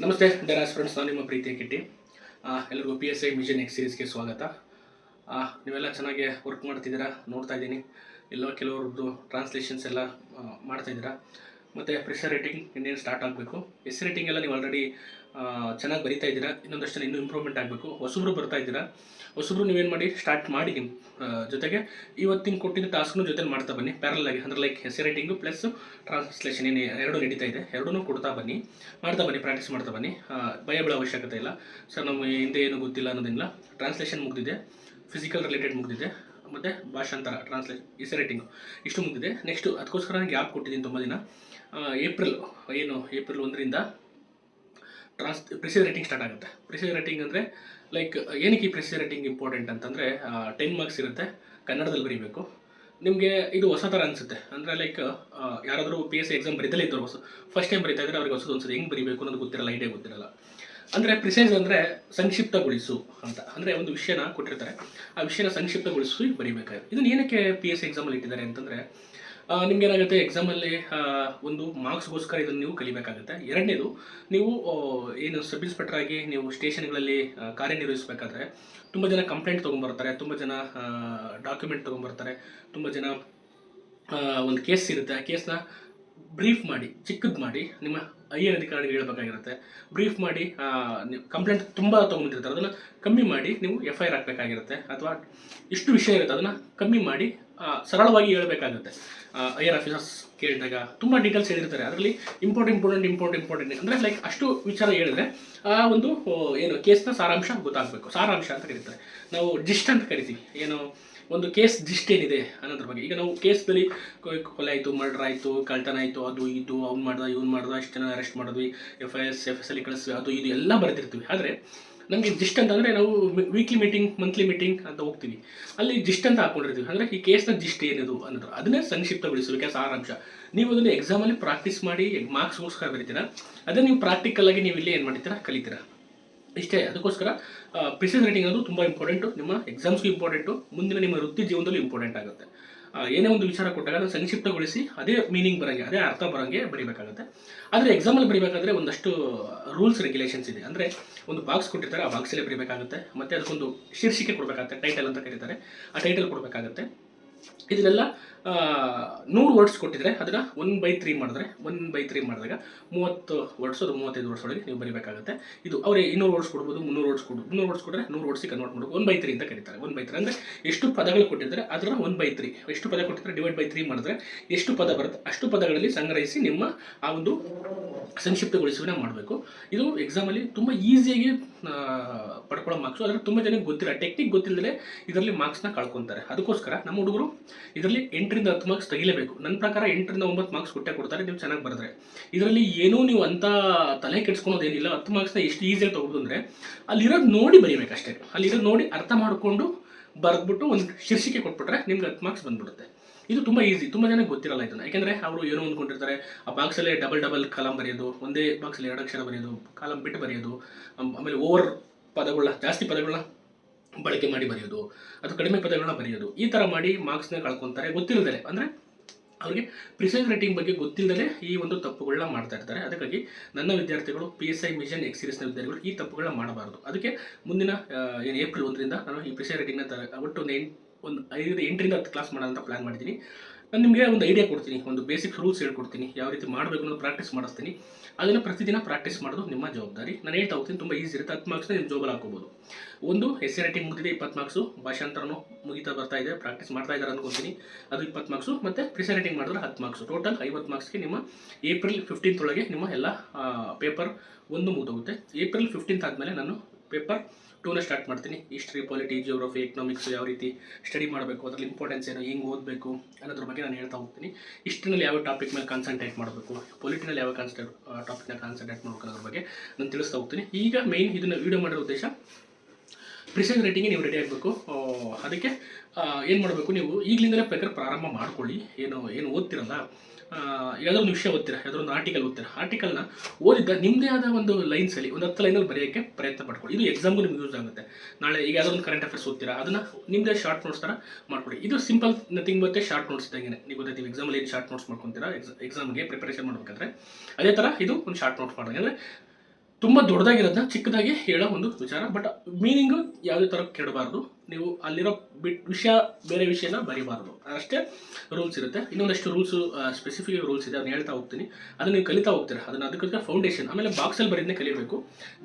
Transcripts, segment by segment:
ನಮಸ್ತೆ ಡರಾಸ್ ಫ್ರೆಂಡ್ಸ್ ನಾನು ನಿಮ್ಮ ಪ್ರೀತಿಯ ಕಿಟ್ಟಿ. ಎಲ್ಲರಿಗೂ P S I mission X ಸೀರೀಸ್ಗೆ ಸ್ವಾಗತ. ನೀವೆಲ್ಲ ಚೆನ್ನಾಗಿ ವರ್ಕ್ ಮಾಡ್ತಿದ್ದೀರಾ? ನೋಡ್ತಾ ಇದ್ದೀನಿ. ಎಲ್ಲೋ ಕೆಲವ್ರದ್ದು ಟ್ರಾನ್ಸ್ಲೇಷನ್ಸ್ ಎಲ್ಲ ಆ, ಮಾಡ್ತಾ ಇದ್ದೀರಾ? ಮತ್ತು ಪ್ರೆಷರ್ ರೇಟಿಂಗ್ ಇನ್ನೇನು ಸ್ಟಾರ್ಟ್ ಆಗಬೇಕು? ಎಸ್ ರೇಟಿಂಗ್ ಎಲ್ಲ ನೀವು ಆಲ್ರೆಡಿ ಚೆನ್ನಾಗಿ ಬರಿತಾ ಇದ್ದೀರಾ? ಇನ್ನೊಂದಷ್ಟು ಇನ್ನೂ ಇಂಪ್ರೂವ್ಮೆಂಟ್ ಆಗಬೇಕು. ಹೊಸಬ್ರು ಬರ್ತಾ ಇದ್ದೀರಾ? ಹೊಸಬ್ರು ನೀವೇನು ಮಾಡಿ? ಸ್ಟಾರ್ಟ್ ಮಾಡಿ ನಿಮ್ಮ ಜೊತೆಗೆ ಇವತ್ತಿನ ಕೊಟ್ಟಿದ್ದ ಟಾಸ್ಕ್ನು ಜೊತೆ ಮಾಡ್ತಾ ಬನ್ನಿ. ಪ್ಯಾರಲ್ ಆಗಿ, ಅಂದರೆ like essay writing plus translation ಏನು ಎರಡು ನಡೀತಾ ಇದೆ. ಎರಡೂ ಕೊಡ್ತಾ ಬನ್ನಿ. ಮಾಡ್ತಾ ಬನ್ನಿ ಪ್ರಾಕ್ಟೀಸ್ ಮಾಡ್ತಾ ಬನ್ನಿ. ಭಯ ಬೀಳೋ ಅವಶ್ಯಕತೆ ಇಲ್ಲ. ಸರ್ ನಮಗೆ ಹಿಂದೆ ಏನು ಗೊತ್ತಿಲ್ಲ ಅನ್ನೋದಿಲ್ಲ ಟ್ರಾನ್ಸ್ಲೇಷನ್ ಮುಗಿದಿದೆ. ಫಿಸಿಕಲ್ ರಿಲೇಟೆಡ್ ಮುಗಿದಿದೆ. ಮತ್ತು ಭಾಷಾಂತರ ಟ್ರಾನ್ಸ್ಲೇಷನ್ ಇಸ್ ರೈಟಿಂಗು ಇಷ್ಟು ಮುಗಿದಿದೆ. ನೆಕ್ಸ್ಟು ಅದಕ್ಕೋಸ್ಕರ ಗ್ಯಾಪ್ ಕೊಟ್ಟಿದ್ದೀನಿ ತುಂಬ ದಿನ. ಏಪ್ರಿಲ್ ಏನು ಏಪ್ರಿಲ್ ಒಂದರಿಂದ ಟ್ರಾನ್ಸ್ ಪ್ರಿಸೈಸ್ ರೈಟಿಂಗ್ ಸ್ಟಾರ್ಟ್ ಆಗುತ್ತೆ. ಪ್ರಿಸೈಸ್ ರೈಟಿಂಗ್ ಅಂದರೆ ಲೈಕ್ ಏನಕ್ಕೆ ಈ ಪ್ರಿಸೈಸ್ ರೈಟಿಂಗ್ ಇಂಪಾರ್ಟೆಂಟ್ ಅಂತಂದರೆ ಟೆನ್ ಮಾರ್ಕ್ಸ್ ಇರುತ್ತೆ, ಕನ್ನಡದಲ್ಲಿ ಬರೀಬೇಕು. ನಿಮಗೆ ಇದು ಹೊಸ ಥರ ಅನಿಸುತ್ತೆ. ಅಂದರೆ ಲೈಕ್ ಯಾರಾದರೂ ಪಿ ಎಸ್ ಸಿ ಎಕ್ಸಾಮ್ ಬರೀತಲೇ ಇದ್ದರು ಹೊಸ ಫಸ್ಟ್ ಟೈಮ್ ಬರೀತಾ ಇದ್ದರೆ ಅವ್ರಿಗೆ ಹೊಸದು ಅನ್ಸುತ್ತೆ. ಹೆಂಗೆ ಬರೀಬೇಕು ಅನ್ನೋದು ಗೊತ್ತಿರಲ್ಲ ಐಡಿಯಾ ಗೊತ್ತಿರಲ್ಲ. ಅಂದರೆ ಪ್ರಿಸೈಸ್ ಅಂದರೆ ಸಂಕ್ಷಿಪ್ತಗೊಳಿಸು ಅಂತ. ಅಂದರೆ, ಒಂದು ವಿಷಯನ ಕೊಟ್ಟಿರ್ತಾರೆ. ಆ ವಿಷಯನ ಸಂಕ್ಷಿಪ್ತಗೊಳಿಸಿ ಬರೀಬೇಕಾಗುತ್ತೆ. ಇದನ್ನು ಏನಕ್ಕೆ ಪಿ ಎಸ್ ಸಿ ಎಕ್ಸಾಮಲ್ಲಿ ಇಟ್ಟಿದ್ದಾರೆ ಅಂತಂದರೆ ನಿಮ್ಗೆ ಏನಾಗುತ್ತೆ ಎಕ್ಸಾಮಲ್ಲಿ ಒಂದು ಮಾರ್ಕ್ಸ್ಗೋಸ್ಕರ ಇದನ್ನು ನೀವು ಕಲಿಬೇಕಾಗುತ್ತೆ. ಎರಡನೇದು, ನೀವು ಏನು ಸಬ್ ಇನ್ಸ್ಪೆಕ್ಟರ್ ಆಗಿ ನೀವು ಸ್ಟೇಷನ್ಗಳಲ್ಲಿ ಕಾರ್ಯನಿರ್ವಹಿಸಬೇಕಾದ್ರೆ ತುಂಬ ಜನ ಕಂಪ್ಲೇಂಟ್ ತೊಗೊಂಬರ್ತಾರೆ, ತುಂಬ ಜನ ಡಾಕ್ಯುಮೆಂಟ್ ತೊಗೊಂಬರ್ತಾರೆ, ತುಂಬ ಜನ ಒಂದು ಕೇಸ್ ಇರುತ್ತೆ. ಆ ಕೇಸ್ನ ಬ್ರೀಫ್ ಮಾಡಿ, ಚಿಕ್ಕದು ಮಾಡಿ ನಿಮ್ಮ ಹೈಯರ್ ಅಧಿಕಾರಿಗೆ ಹೇಳಬೇಕಾಗಿರುತ್ತೆ. ಬ್ರೀಫ್ ಮಾಡಿ ಕಂಪ್ಲೇಂಟ್ ತುಂಬ ತೊಗೊಂಡಿರ್ತಾರೆ ಅದನ್ನು ಕಮ್ಮಿ ಮಾಡಿ ನೀವು ಎಫ್ ಐ ಆರ್ ಹಾಕಬೇಕಾಗಿರುತ್ತೆ. ಅಥವಾ ಇಷ್ಟು ವಿಷಯ ಇರುತ್ತೆ, ಅದನ್ನು ಕಮ್ಮಿ ಮಾಡಿ ಸರಳವಾಗಿ ಹೇಳ್ಬೇಕಾಗುತ್ತೆ. ಹೈಯರ್ ಆಫೀಸರ್ಸ್ ಕೇಳಿದಾಗ ತುಂಬ ಡೀಟೇಲ್ಸ್ ಹೇಳಿರ್ತಾರೆ. ಅದರಲ್ಲಿ ಇಂಪಾರ್ಟೆಂಟ್ ಇಂಪಾರ್ಟೆಂಟ್ ಇಂಪಾರ್ಟೆಂಟ್ ಇಂಪಾರ್ಟೆಂಟ್ ಅಂದರೆ ಲೈಕ್ ಅಷ್ಟು ವಿಚಾರ ಹೇಳಿದ್ರೆ, ಆ ಒಂದು ಏನು ಕೇಸ್ನ ಸಾರಾಂಶ ಗೊತ್ತಾಗಬೇಕು. ಸಾರಾಂಶ ಅಂತ ಕರೀತಾರೆ. ನಾವು ಜಿಸ್ಟ್ ಅಂತ ಕರಿತೀವಿ. ಏನು ಒಂದು ಕೇಸ್ ಜಿಸ್ಟ್ ಏನಿದೆ ಅನ್ನೋದ್ರ ಬಗ್ಗೆ. ಈಗ ನಾವು ಕೇಸ್ನಲ್ಲಿ ಕೊಲೆ ಆಯಿತು ಮರ್ಡರ್ ಆಯಿತು ಕಳ್ತನ ಆಯಿತು, ಅದು ಇದು, ಅವ್ನು ಮಾಡ್ದ, ಇವ್ನು ಮಾಡ್ದ ಇಷ್ಟು ಜನ ಅರೆಸ್ಟ್ ಮಾಡಿದ್ವಿ F I S F S ಅಲ್ಲಿ ಕಳಿಸ್ವಿ ಅದು ಇದು ಎಲ್ಲ ಬರೆದಿರ್ತೀವಿ. ಆದರೆ ನಮಗೆ ಜಿಸ್ಟ್ ಅಂತಂದರೆ ನಾವು ವೀಕ್ಲಿ ಮೀಟಿಂಗ್ ಮಂತ್ಲಿ ಮೀಟಿಂಗ್ ಅಂತ ಹೋಗ್ತೀವಿ. ಅಲ್ಲಿ ಜಿಸ್ಟ್ ಅಂತ ಹಾಕೊಂಡಿರ್ತೀವಿ. ಅಂದರೆ ಈ ಕೇಸ್ನ ಜಿಸ್ಟ್ ಏನಿದು ಅನ್ನೋದು. ಅದನ್ನೇ ಸಂಕ್ಷಿಪ್ತಗೊಳಿಸಬೇಕು ಸಾರಾಂಶ. ನೀವು ಅದನ್ನು ಎಕ್ಸಾಮಲ್ಲಿ ಪ್ರಾಕ್ಟೀಸ್ ಮಾಡಿ ಮಾರ್ಕ್ಸ್ಗೋಸ್ಕರ ಬರೀತೀರಾ? ಅದೇ ನೀವು ಪ್ರಾಕ್ಟಿಕಲ್ ಆಗಿ ನೀವು ಇಲ್ಲಿ ಏನು ಮಾಡ್ತೀರಾ? ಕಲಿತೀರಾ? ಇಷ್ಟೇ, ಅದಕ್ಕೋಸ್ಕರ ಪ್ರಿಸೈಸ್ ರೈಟಿಂಗ್ ಅನ್ನೋದು ತುಂಬ ಇಂಪಾರ್ಟೆಂಟು ನಿಮ್ಮ ಎಕ್ಸಾಮ್ಸ್ಗೂ ಇಂಪಾರ್ಟೆಂಟು ಮುಂದಿನ ನಿಮ್ಮ ವೃತ್ತಿ ಜೀವನದಲ್ಲೂ ಇಂಪಾರ್ಟೆಂಟ್ ಆಗುತ್ತೆ. ಏನೇ ಒಂದು ವಿಚಾರ ಕೊಟ್ಟಾಗ ಅದನ್ನು ಸಂಕ್ಷಿಪ್ತಗೊಳಿಸಿ ಅದೇ ಮೀನಿಂಗ್ ಬರೋಂಗೆ, ಅದೇ ಅರ್ಥ ಬರೋಂಗೆ ಬರೀಬೇಕಾಗುತ್ತೆ. ಆದರೆ ಎಕ್ಸಾಮಲ್ಲಿ ಬರೀಬೇಕಾದ್ರೆ ಒಂದಷ್ಟು ರೂಲ್ಸ್ ರೆಗ್ಯುಲೇಷನ್ಸ್ ಇದೆ. ಅಂದರೆ ಒಂದು ಬಾಕ್ಸ್ ಕೊಟ್ಟಿರ್ತಾರೆ, ಆ ಬಾಕ್ಸಲ್ಲೇ ಬರೀಬೇಕಾಗುತ್ತೆ. ಮತ್ತು ಅದಕ್ಕೊಂದು ಶೀರ್ಷಿಕೆ ಕೊಡಬೇಕಾಗುತ್ತೆ ಟೈಟಲ್ ಅಂತ ಕರೀತಾರೆ. ಆ ಟೈಟಲ್ ಕೊಡಬೇಕಾಗುತ್ತೆ. ಇದನ್ನೆಲ್ಲ ನೂರು ವರ್ಡ್ಸ್ ಕೊಟ್ಟಿದ್ರೆ ಅದನ್ನ ಒನ್ ಬೈ ತ್ರೀ ಮಾಡಿದ್ರೆ ಒನ್ ಬೈ ತ್ರೀ ಮಾಡಿದಾಗ ಮೂವತ್ತು ವರ್ಡ್ಸ್ ಅದು ಮೂವತ್ತೈದು ವರ್ಡ್ಸ್ ಒಳಗೆ ನೀವು ಬರೀಬೇಕಾಗುತ್ತೆ. ಇದು ಅವ್ರಿಗೆ ಇನ್ನೂರು ವರ್ಡ್ಸ್ ಕೊಡ್ಬೋದು, ಮುನ್ನೂರು ವರ್ಡ್ಸ್ ಕೊಡ್ಬೋದು. ಮುನ್ನೂರು ವರ್ಡ್ಸ್ ಕೊಟ್ಟರೆ ನೂರು ವರ್ಡ್ಸಿಗೆ ಕನ್ವರ್ಟ್ ಮಾಡ್ಬೋದು. ಒನ್ ಬೈ ತ್ರೀ ಅಂತ ಕರೀತಾರೆ. ಒನ್ ಬೈ ತ್ರೀ ಅಂದರೆ ಎಷ್ಟು ಪದಗಳು ಕೊಟ್ಟಿದ್ದಾರೆ ಅದರ ಒನ್ ಬೈ ತ್ರೀ ಎಷ್ಟು ಪದ ಕೊಟ್ಟಿದ್ದಾರೆ ಡಿವೈಡ್ ಬೈ ತ್ರೀ ಮಾಡಿದ್ರೆ ಎಷ್ಟು ಪದ ಬರುತ್ತೆ, ಅಷ್ಟು ಪದಗಳಲ್ಲಿ ಸಂಗ್ರಹಿಸಿ ನಿಮ್ಮ ಆ ಒಂದು ಸಂಕ್ಷಿಪ್ತಗೊಳಿಸುವನ್ನ ಮಾಡಬೇಕು. ಇದು ಎಕ್ಸಾಮಲ್ಲಿ ತುಂಬ ಈಸಿಯಾಗಿ ಪಡ್ಕೊಳ್ಳೋ ಮಾರ್ಕ್ಸು ಆದರೆ ತುಂಬ ಜನಕ್ಕೆ ಗೊತ್ತಿಲ್ಲ. ಟೆಕ್ನಿಕ್ ಗೊತ್ತಿಲ್ಲದೆ ಇದರಲ್ಲಿ ಮಾರ್ಕ್ಸ್ನ ಕಳ್ಕೊತಾರೆ. ಅದಕ್ಕೋಸ್ಕರ ನಮ್ಮ ಹುಡುಗರು ಇದರಲ್ಲಿ ಎಂಟರಿಂದ ಹತ್ತು ಮಾರ್ಕ್ಸ್ ತೆಗಿಲೇಬೇಕು. ನನ್ನ ಪ್ರಕಾರ ಎಂಟರಿಂದ ಒಂಬತ್ತು ಮಾರ್ಕ್ಸ್ ಕೊಟ್ಟೆ ಕೊಡ್ತಾರೆ, ನೀವು ಚೆನ್ನಾಗಿ ಬರೆದ್ರೆ. ಇದರಲ್ಲಿ ಏನೂ ನೀವು ಅಂತ ತಲೆ ಕೆಡ್ಸ್ಕೊಳೋದೇನಿಲ್ಲ. ಹತ್ತು ಮಾರ್ಕ್ಸ್ನ ಎಷ್ಟು ಈಸಿಯಾಗಿ ತೊಗೊಬೋದು ಅಂದರೆ, ಅಲ್ಲಿರೋದು ನೋಡಿ ಬರೀಬೇಕಷ್ಟೇ. ಅಲ್ಲಿರೋದು ನೋಡಿ ಅರ್ಥ ಮಾಡಿಕೊಂಡು ಬರೆದ್ಬಿಟ್ಟು ಒಂದು ಶೀರ್ಷಿಕೆ ಕೊಟ್ಬಿಟ್ರೆ ನಿಮ್ಗೆ ಹತ್ತು ಮಾರ್ಕ್ಸ್ ಬಂದ್ಬಿಡುತ್ತೆ. ಇದು ತುಂಬ ಈಸಿ ತುಂಬ ಜನಕ್ಕೆ ಗೊತ್ತಿರಲ್ಲ ಇದನ್ನು. ಯಾಕೆಂದರೆ ಅವರು ಏನೋ ಅಂದ್ಕೊಂಡಿರ್ತಾರೆ ಆ ಬಾಕ್ಸಲ್ಲೇ ಡಬಲ್ ಡಬಲ್ ಕಾಲಮ್ ಬರೆಯೋದು, ಒಂದೇ ಬಾಕ್ಸಲ್ಲಿ ಎರಡು ಅಕ್ಷರ ಬರೆಯೋದು ಕಾಲಮ್ ಬಿಟ್ಟು ಬರೆಯೋದು ಆಮೇಲೆ ಓವರ್ ಪದಗಳನ್ನ ಜಾಸ್ತಿ ಪದಗಳನ್ನ ಬಳಕೆ ಮಾಡಿ ಬರೆಯೋದು ಅಥವಾ ಕಡಿಮೆ ಪದಗಳನ್ನ ಬರೆಯೋದು, ಈ ಥರ ಮಾಡಿ ಮಾರ್ಕ್ಸ್ನ ಕಳ್ಕೊತಾರೆ. ಗೊತ್ತಿಲ್ಲದೆ ಅಂದರೆ ಅವರಿಗೆ ಪ್ರಿಸೈಸ್ ರೇಟಿಂಗ್ ಬಗ್ಗೆ ಗೊತ್ತಿಲ್ಲದೆ ಈ ಒಂದು ತಪ್ಪುಗಳನ್ನ ಮಾಡ್ತಾ ಇರ್ತಾರೆ. ಅದಕ್ಕಾಗಿ ನನ್ನ ವಿದ್ಯಾರ್ಥಿಗಳು P S I mission X ಸೀರೀಸ್ನ ವಿದ್ಯಾರ್ಥಿಗಳು ಈ ತಪ್ಪುಗಳನ್ನ ಮಾಡಬಾರದು. ಅದಕ್ಕೆ ಮುಂದಿನ ಏನು ಏಪ್ರಿಲ್ ಒಂದರಿಂದ ನಾನು ಈ ಪ್ರಿಸೈಸ್ ರೈಟಿಂಗ್ನ ತರ ಒಟ್ಟು ಒಂದು ಎಂಟು ಒಂದು ಐದು ಎಂಟರಿಂದ ಹತ್ತು ಕ್ಲಾಸ್ ಮಾಡೋಂಥ ಪ್ಲ್ಯಾನ್ ಮಾಡಿದ್ದೀನಿ. ನಾನು ನಿಮಗೆ ಒಂದು ಐಡಿಯಾ ಕೊಡ್ತೀನಿ, ಒಂದು ಬೇಸಿಕ್ ರೂಲ್ಸ್ ಹೇಳ್ಕೊಡ್ತೀನಿ, ಯಾವ ರೀತಿ ಮಾಡಬೇಕು ಅನ್ನೋದು ಪ್ರಾಕ್ಟೀಸ್ ಮಾಡಿಸ್ತೀನಿ. ಅದನ್ನು ಪ್ರತಿದಿನ ಪ್ರಾಕ್ಟೀಸ್ ಮಾಡೋದು ನಿಮ್ಮ ಜವಾಬ್ದಾರಿ. ನಾನು ಹೇಳ್ತಾ ಹೋಗ್ತೀನಿ, ತುಂಬ ಈಸಿ ಇರುತ್ತೆ. ಹತ್ತು ಮಾರ್ಕ್ಸ್ನ ನಿಮ್ಮ ಜೋಬಲ್ಲಿ ಹಾಕೋಬೋದು ಒಂದು ಎಸ್ ಸಿ ರೈಟಿಂಗ್ ಮುಗಿದಿದೆ, ಇಪ್ಪತ್ತು ಮಾರ್ಕ್ಸು ಭಾಷಾಂತರನು ಮುಗಿತಾ ಬರ್ತಾ ಇದೆ ಪ್ರಾಕ್ಟೀಸ್ ಮಾಡ್ತಾ ಇದ್ದಾರೆ ಅನ್ಕೊತೀನಿ. ಅದು ಇಪ್ಪತ್ತು ಮಾರ್ಕ್ಸು ಮತ್ತು ಪ್ರಿಸೆ ರೈಟಿಂಗ್ ಮಾಡಿದ್ರೆ ಹತ್ತು ಮಾರ್ಕ್ಸು ಟೋಟಲ್ ಐವತ್ತು ಮಾರ್ಕ್ಸ್ಗೆ ನಿಮ್ಮ ಏಪ್ರಿಲ್ ಫಿಫ್ಟೀನ್ತ್ ಒಳಗೆ ನಿಮ್ಮ ಎಲ್ಲ ಪೇಪರ್ ಒಂದು ಮುಗಿದೋಗುತ್ತೆ. ಏಪ್ರಿಲ್ ಫಿಫ್ಟೀನ್ತ್ ಆದಮೇಲೆ ನಾನು ಪೇಪರ್ ಟೂನ ಸ್ಟಾರ್ಟ್ ಮಾಡ್ತೀನಿ. ಹಿಸ್ಟ್ರಿ ಪಾಲಿಟಿ ಜಿಯೋಗ್ರಫಿ ಎಕನಾಮಿಕ್ಸ್ ಯಾವ ರೀತಿ ಸ್ಟಡಿ ಮಾಡಬೇಕು, ಅದರಲ್ಲಿ ಇಂಪಾರ್ಟೆನ್ಸ್ ಏನು, ಹೆಂಗೆ ಓದಬೇಕು ಅನ್ನೋದ್ರ ಬಗ್ಗೆ ನಾನು ಹೇಳ್ತಾ ಹೋಗ್ತೀನಿ. ಹಿಸ್ಟ್ರಿನಲ್ಲಿ ಯಾವ ಟಾಪಿಕ್ ಮೇಲೆ ಕಾನ್ಸಂಟ್ರೇಟ್ ಮಾಡಬೇಕು ಪೊಲಿಟಿನಲ್ಲಿ ಯಾವ ಕಾನ್ಸಂಟ್ರೇಟ್ ಟಾಪಿಕ್ನ ಕಾನ್ಸಂಟ್ರೇಟ್ ಮಾಡಬೇಕು ಅನ್ನೋದ್ರ ಬಗ್ಗೆ ನಾನು ತಿಳಿಸ್ತಾ ಹೋಗ್ತೀನಿ. ಈಗ ಮೇಯ್ನ್ ಇದನ್ನು ವೀಡಿಯೋ ಮಾಡಿರೋ ಉದ್ದೇಶ ಪ್ರಿಸೈಸ್ ರೇಟಿಂಗ್ಗೆ ನೀವು ರೆಡಿ ಆಗಬೇಕು. ಅದಕ್ಕೆ ಏನು ಮಾಡಬೇಕು ನೀವು? ಈಗಲಿಂದಲೇ ಬೇಕಾದ್ರೆ ಪ್ರಾರಂಭ ಮಾಡ್ಕೊಳ್ಳಿ. ಏನು ಏನು ಓದ್ತಿರಲ್ಲ? ಯಾವುದೋ ಒಂದು ವಿಷಯ ಓದ್ತೀರಾ? ಯಾವುದೋ ಒಂದು ಆರ್ಟಿಕಲ್ ಓದ್ತೀರಾ? ಆರ್ಟಿಕಲ್ನ ಓದಿದ್ದ ನಿಮ್ಮದೇ ಆದ ಒಂದು ಲೈನ್ಸಲ್ಲಿ ಒಂದು ಹತ್ತು ಲೈನಲ್ಲಿ ಬರೆಯೋಕ್ಕೆ ಪ್ರಯತ್ನ ಪಡ್ಕೊಳ್ಳಿ. ಇದು ಎಕ್ಸಾಮ್ಗೂ ನಿಮ್ಗೆ ಯೂಸ್ ಆಗುತ್ತೆ. ನಾಳೆ ಈಗ ಯಾವುದೋ ಒಂದು ಕರೆಂಟ್ ಅಫೇರ್ಸ್ ಓದ್ತೀರಾ? ಅದನ್ನು ನಿಮ್ಮದೇ ಶಾರ್ಟ್ ನೋಟ್ಸ್ ಥರ ಮಾಡ್ಕೊಳ್ಳಿ. ಇದು ಸಿಂಪಲ್ ನಥಿಂಗ್ ಮತ್ತೆ ಶಾರ್ಟ್ ನೋಟ್ಸ್ ಇದ್ದಂಗೆ ನೀವು ಗೊತ್ತೈತಿ ಎಕ್ಸಾಮಲ್ಲಿ ಏನು ಶಾರ್ಟ್ ನೋಟ್ಸ್ ಮಾಡ್ಕೊತೀರಾ? ಎಕ್ಸಾಮ್ಗೆ ಪ್ರಿಪರೇಷನ್ ಮಾಡ್ಬೇಕಂದ್ರೆ. ಅದೇ ಥರ ಇದು ಒಂದು ಶಾರ್ಟ್ ನೋಟ್ಸ್ ಮಾಡೋದು ಅಂದರೆ ತುಂಬ ದೊಡ್ಡದಾಗಿರೋದನ್ನ ಚಿಕ್ಕದಾಗಿ ಹೇಳೋ ಒಂದು ವಿಚಾರ. ಬಟ್ ಮೀನಿಂಗು ಯಾವುದೇ ಥರ ಕೆಡಬಾರ್ದು ನೀವು ಅಲ್ಲಿರೋ ಬಿಟ್ ವಿಷಯ, ಬೇರೆ ವಿಷಯನ ಬರೀಬಾರ್ದು. ಅಷ್ಟೇ ರೂಲ್ಸ್ ಇರುತ್ತೆ. ಇನ್ನೊಂದಷ್ಟು ರೂಲ್ಸು ಸ್ಪೆಸಿಫಿಕ್ ರೂಲ್ಸ್ ಇದೆ. ಅದನ್ನ ಹೇಳ್ತಾ ಹೋಗ್ತೀನಿ. ಅದನ್ನ ನೀವು ಕಲಿತಾ ಹೋಗ್ತೀರಾ? ಅದನ್ನು ಅದಕ್ಕೋಸ್ಕರ ಫೌಂಡೇಶನ್ ಆಮೇಲೆ ಬಾಕ್ಸಲ್ಲಿ ಬರೀದನ್ನೇ ಕಲಿಬೇಕು.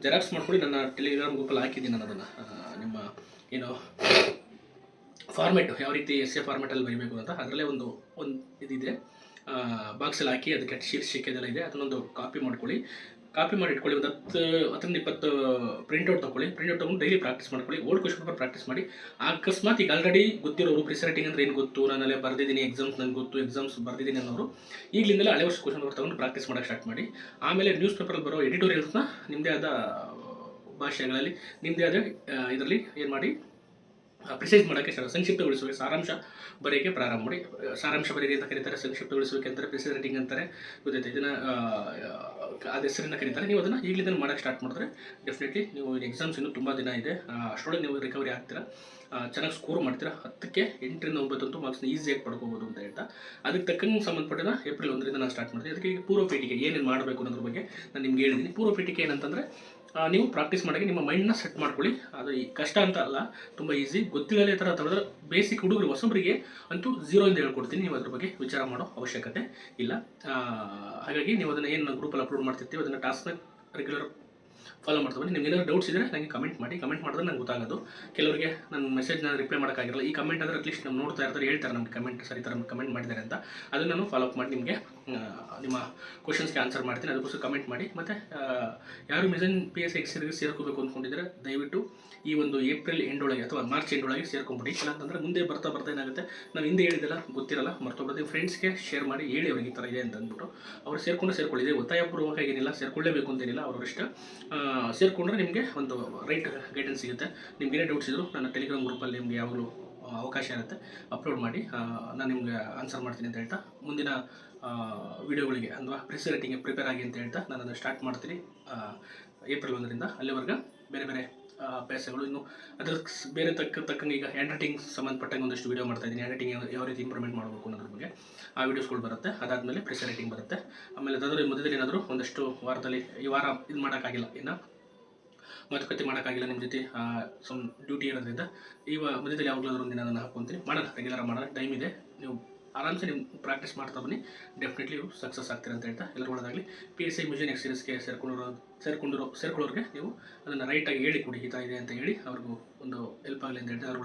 ಜೆರಾಕ್ಸ್ ಮಾಡ್ಕೊಡಿ. ನನ್ನ ಟೆಲಿಗ್ರಾಮ್ ಗ್ರೂಪಲ್ಲಿ ಹಾಕಿದ್ದೀನಿ ನಾನು ಅದನ್ನು. ನಿಮ್ಮ, ಏನು ಫಾರ್ಮೆಟ್ ಯಾವ ರೀತಿ ಎಸ್ ಎ ಫಾರ್ಮೆಟಲ್ಲಿ ಬರೀಬೇಕು ಅಂತ. ಅದರಲ್ಲೇ ಒಂದು ಒಂದು ಇದಿದೆ. ಬಾಕ್ಸಲ್ಲಿ ಹಾಕಿ ಅದಕ್ಕೆ ಶೀರ್ಷಿಕೆ ಇದೆಲ್ಲ ಇದೆ. ಅದನ್ನೊಂದು ಕಾಪಿ ಮಾಡ್ಕೊಳ್ಳಿ. ಕಾಪಿ ಮಾಡಿ ಇಟ್ಕೊಳ್ಳಿ. ಒಂದು ಹತ್ತು, ಹತ್ತರಿಂದ ಇಪ್ಪತ್ತು ಪ್ರಿಂಟೌಟ್ ತೊಗೊಳ್ಳಿ ಪ್ರಿಂಟೌಟ್ ತೊಗೊಂಡು ಡೈಲಿ ಪ್ರಾಕ್ಟೀಸ್ ಮಾಡ್ಕೊಳ್ಳಿ. ಓಲ್ಡ್ ಕ್ವಶನ್ ಪೇಪರ್ ಪ್ರಾಕ್ಟೀಸ್ ಮಾಡಿ. ಅಕಸ್ಮಾತ್ ಈಗ ಆಲ್ರೆಡಿ ಗೊತ್ತಿರೋರು ಪ್ರಿಸೈಟಿಂಗ್ ಅಂದ್ರೆ ಏನು ಗೊತ್ತು? ನಾನು ಅಲ್ಲೇ ಬರೆದಿದ್ದೀನಿ ಎಕ್ಸಾಮ್ಸ್ ನನಗೆ ಗೊತ್ತು ಎಕ್ಸಾಮ್ಸ್ ಬರ್ದಿದ್ದೀನಿ ಅನ್ನೋರು ಈಗಲಿಂದಲೇ ಹಳೆ ವರ್ಷ ಕ್ವಶನ್ ಪೇಪರ್ ತೊಗೊಂಡು ಪ್ರಾಕ್ಟೀಸ್ ಮಾಡೋಕ್ಕೆ ಸ್ಟಾರ್ಟ್ ಮಾಡಿ. ಆಮೇಲೆ ನ್ಯೂಸ್ ಪೇಪರಲ್ಲಿ ಬರೋ ಎಡಿಟೋರಿಯಲ್ಸ್ನ ನಿಮ್ಮದೇ ಆದ ಭಾಷೆಗಳಲ್ಲಿ ನಿಮ್ಮದೇ ಆದ ಇದರಲ್ಲಿ ಏನು ಮಾಡಿ? ಪ್ರಿಸೈಸ್ ಮಾಡೋಕ್ಕೆ ಸಂಕ್ಷಿಪ್ತಗೊಳಿಸುವ ಸಾರಾಂಶ ಬರೆಯೋಕ್ಕೆ ಪ್ರಾರಂಭ ಮಾಡಿ ಸಾರಾಂಶ ಬರೆಯಿರಿ ಅಂತ ಕರೀತಾರೆ, ಸಂಕ್ಷಿಪ್ತಗೊಳಿಸುವಿಕೆ ಅಂತಾರೆ ಪ್ರಿಸೈಸ್ ರೈಟಿಂಗ್ ಅಂತಾರೆ ಗೊತ್ತೈತೆ ಇದನ್ನು ಅದು ಹೆಸರನ್ನು ಕರೀತಾರೆ. ನೀವು ಅದನ್ನು ಈಗಲಿಂದ ಮಾಡೋಕ್ಕೆ ಸ್ಟಾರ್ಟ್ ಮಾಡಿದ್ರೆ ಡೆಫಿನೆಟ್ಲಿ ನೀವು ಎಕ್ಸಾಮ್ಸ್ ಇನ್ನೂ ತುಂಬ ದಿನ ಇದೆ. ಅಷ್ಟರೊಳಗೆ ನೀವು ರಿಕವರಿ ಆಗ್ತೀರಾ. ಚೆನ್ನಾಗಿ ಸ್ಕೋರ್ ಮಾಡ್ತೀರಾ. ಹತ್ತಕ್ಕೆ ಎಂಟರಿಂದ ಒಂಬತ್ತಂತೂ ಮಾರ್ಕ್ಸ್ನ ಈಸಿಯಾಗಿ ಪಡ್ಕೋಬೋದು ಅಂತ ಹೇಳ್ತಾ. ಅದಕ್ಕೆ ತಕ್ಕಂಗೆ ಸಂಬಂಧಪಟ್ಟಿನ ಏಪ್ರಿಲ್ ಒಂದರಿಂದ ನಾನು ಸ್ಟಾರ್ಟ್ ಮಾಡ್ತೀನಿ. ಅದಕ್ಕೆ ಈಗ ಪೂರ್ವ ಪೀಠಿಕೆ ಏನೇನು ಮಾಡಬೇಕು ಅನ್ನೋದ್ರ ಬಗ್ಗೆ ನಾನು ನಿಮ್ಗೆ ಹೇಳಿದ್ದೀನಿ. ಪೂರ್ವ ಪೀಠಿಕೆ ಏನಂತಂದರೆ ನೀವು ಪ್ರಾಕ್ಟೀಸ್ ಮಾಡೋಕ್ಕೆ ನಿಮ್ಮ ಮೈಂಡ್ನ ಸೆಟ್ ಮಾಡ್ಕೊಳ್ಳಿ. ಅದು ಈ ಕಷ್ಟ ಅಂತ ಅಲ್ಲ, ತುಂಬ ಈಸಿ ಗೊತ್ತಿಲ್ಲದೆ ಥರ ಥರದ ಬೇಸಿಕ್ ಹುಡುಗರು ಹೊಸಬರಿಗೆ ಅಂತೂ ಝೀರೋಯಿಂದ ಹೇಳ್ಕೊಡ್ತೀನಿ. ನೀವು ಅದ್ರ ಬಗ್ಗೆ ವಿಚಾರ ಮಾಡೋ ಅವಶ್ಯಕತೆ ಇಲ್ಲ. ಹಾಗಾಗಿ ನೀವು ಅದನ್ನು ಏನು ಗ್ರೂಪಲ್ಲಿ ಅಪ್ಲೋಡ್ ಮಾಡ್ತಿರ್ತೀವಿ, ಅದನ್ನು ಟಾಸ್ಕ್ನ ರೆಗ್ಯುಲರ್ ಫಾಲೋ ಮಾಡ್ತಾ ಬನ್ನಿ. ನಿಮ್ಗೆ ಏನಾದ್ರು ಡೌಟ್ಸ್ ಇದ್ದರೆ ನನಗೆ ಕಮೆಂಟ್ ಮಾಡಿ. ಕಮೆಂಟ್ ಮಾಡಿದ್ರೆ ನಂಗೆ ಗೊತ್ತಾಗೋದು. ಕೆಲವರಿಗೆ ನನ್ನ ಮೆಸೇಜ್ನ ರಿಪ್ಲೈ ಮಾಡೋಕ್ಕಾಗಿರಲ್ಲ ಈ ಕಮೆಂಟ್ ಆದರೆ ಅಟ್ಲೀಸ್ಟ್ ನಾವು ನೋಡ್ತಾ ಇರ್ತಾರೆ, ಹೇಳ್ತಾರೆ ನಮ್ಗೆ ಕಮೆಂಟ್ ಸರಿ ಥರ ಕಮೆಂಟ್ ಮಾಡಿದ್ದಾರೆ ಅಂತ. ಅದನ್ನು ನಾನು ಫಾಲೋ ಅಪ್ ಮಾಡಿ ನಿಮಗೆ ನಿಮ್ಮ ಕ್ವಶನ್ಸ್ಗೆ ಆನ್ಸರ್ ಮಾಡ್ತೀನಿ. ಅದಕ್ಕೋಸ್ಕರ ಕಮೆಂಟ್ ಮಾಡಿ. ಮತ್ತು ಯಾರು ಮಿಸನ್ ಪಿ ಎಸ್ ಎಕ್ಸ್ಗೆ ಸೇರ್ಕೋಬೇಕು ಅಂದ್ಕೊಂಡಿದ್ರೆ ದಯವಿಟ್ಟು ಈ ಒಂದು ಏಪ್ರಿಲ್ ಎಂಡೊಳಗೆ ಅಥವಾ ಮಾರ್ಚ್ ಎಂಡೊಳಗೆ ಸೇರ್ಕೊಂಬಿಡಿ. ಇಲ್ಲ ಅಂತಂದರೆ ಮುಂದೆ ಬರ್ತಾ ಬರ್ತಾ ಏನಾಗುತ್ತೆ? ನಾವು ಹಿಂದೆ ಹೇಳಿದ್ದೆಲ್ಲ ಗೊತ್ತಿರಲ್ಲ. ಮರ್ತೊಬ್ಬರದ್ದು ಫ್ರೆಂಡ್ಸ್ಗೆ ಶೇರ್ ಮಾಡಿ ಹೇಳಿ ಅವ್ರಿಗೆ ಈ ಥರ ಇದೆ ಅಂತ ಅಂದ್ಬಿಟ್ಟು. ಅವ್ರು ಸೇರ್ಕೊಂಡು ಸೇರ್ಕೊಳ್ಳಿ. ಇದೆ ಒತ್ತಾಯಪೂರ್ವಕ ಏನಿಲ್ಲ. ಸೇರ್ಕೊಳ್ಳೇಬೇಕು ಅಂತೇನಿಲ್ಲ ಅವ್ರವ್ರಿಷ್ಟ ಸೇರಿಕೊಂಡ್ರೆ ನಿಮಗೆ ಒಂದು ರೈಟ್ ಗೈಡೆನ್ಸ್ ಸಿಗುತ್ತೆ. ನಿಮ್ಗೆ ಏನೇ ಡೌಟ್ಸ್ ಇದ್ದರೂ ನನ್ನ ಟೆಲಿಗ್ರಾಮ್ ಗ್ರೂಪಲ್ಲಿ ನಿಮಗೆ ಯಾವಾಗಲೂ ಅವಕಾಶ ಇರುತ್ತೆ. ಅಪ್ಲೋಡ್ ಮಾಡಿ ನಾನು ನಿಮಗೆ ಆನ್ಸರ್ ಮಾಡ್ತೀನಿ ಅಂತ ಹೇಳ್ತಾ, ಮುಂದಿನ ವಿಡಿಯೋಗಳಿಗೆ ಅಥವಾ ಪ್ರೆಸ್ ರೇಟಿಂಗ್ಗೆ ಪ್ರಿಪೇರ್ ಆಗಿ ಅಂತ ಹೇಳ್ತಾ ನಾನು ಅದನ್ನು ಸ್ಟಾರ್ಟ್ ಮಾಡ್ತೀನಿ ಏಪ್ರಿಲ್ ಒಂದರಿಂದ. ಅಲ್ಲಿವರೆಗೆ ಬೇರೆ ಬೇರೆ ಅಭ್ಯಾಸಗಳು ಇನ್ನು ಅದ್ರ ಬೇರೆ ತಕ್ಕ ತಕ್ಕಂಗೆ ಈಗ ಹ್ಯಾಂಡ್ ರೈಟಿಂಗ್ ಸಂಬಂಧಪಟ್ಟಂಗೆ ಒಂದಷ್ಟು ವೀಡಿಯೋ ಮಾಡ್ತಾ ಇದ್ದೀನಿ. ಹ್ಯಾಂಡ್ ರೈಟಿಂಗ್ ಯಾವ ರೀತಿ ಇಂಪ್ರೂವ್ಮೆಂಟ್ ಮಾಡಬೇಕು ಅನ್ನೋದ್ರ ಬಗ್ಗೆ. ಆ ವೀಡಿಯೋಸ್ಗಳು ಬರುತ್ತೆ. ಅದಾದಮೇಲೆ ಪ್ರೆಸ್ ರೈಟಿಂಗ್ ಬರುತ್ತೆ. ಆಮೇಲೆ ಅದಾದರೂ ಮಧ್ಯದಲ್ಲಿ ಏನಾದರೂ ಒಂದಷ್ಟು ವಾರದಲ್ಲಿ, ಈ ವಾರ ಇದು ಮಾಡೋಕ್ಕಾಗಿಲ್ಲ ಇನ್ನು. ಮಾತುಕತೆ ಮಾಡೋಕ್ಕಾಗಿಲ್ಲ ನಿಮ್ಮ ಜೊತೆ. ಸಮ್ ಡ್ಯೂಟಿ ಇರೋದ್ರಿಂದ. ಈ ಮಧ್ಯದಲ್ಲಿ ಯಾವಾಗಲೂ ಒಂದು ದಿನ ನಾನು ಹಾಕ್ಕೊಂತೀನಿ ಮಾಡೋಣ ರೆಗ್ಯುಲರ್ ಮಾಡೋಣ. ಟೈಮ್ ಇದೆ. ನೀವು ಆರಾಮ್ಸೆ ನೀವು ಪ್ರಾಕ್ಟೀಸ್ ಮಾಡ್ತಾ ಬನ್ನಿ. ಡೆಫಿನೆಟ್ಲಿ ನೀವು ಸಕ್ಸಸ್ ಆಗ್ತೀರ ಅಂತ ಹೇಳ್ತಾ ಎಲ್ಲರೂ ಒಳ್ಳೆದಾಗಲಿ ಪಿ ಎಸ್ ಐ ಮ್ಯೂಸಿಯನ್ ಎಕ್ಸ್ಪೀರಿಯನ್ಸ್ಗೆ ಸೇರ್ಕೊಂಡಿರೋ ಸೇರ್ಕೊಂಡಿರೋ, ಸೇರ್ಕೊಳ್ಳೋರಿಗೆ ನೀವು ಅದನ್ನು ರೈಟಾಗಿ ಹೇಳಿ ಕೊಡಿ ಥರ ಇದೆ ಅಂತ ಹೇಳಿ ಅವ್ರಿಗೂ ಒಂದು ಹೆಲ್ಪ್ ಆಗಲಿ ಅಂತ ಹೇಳ್ತಾ ಅವ್ರು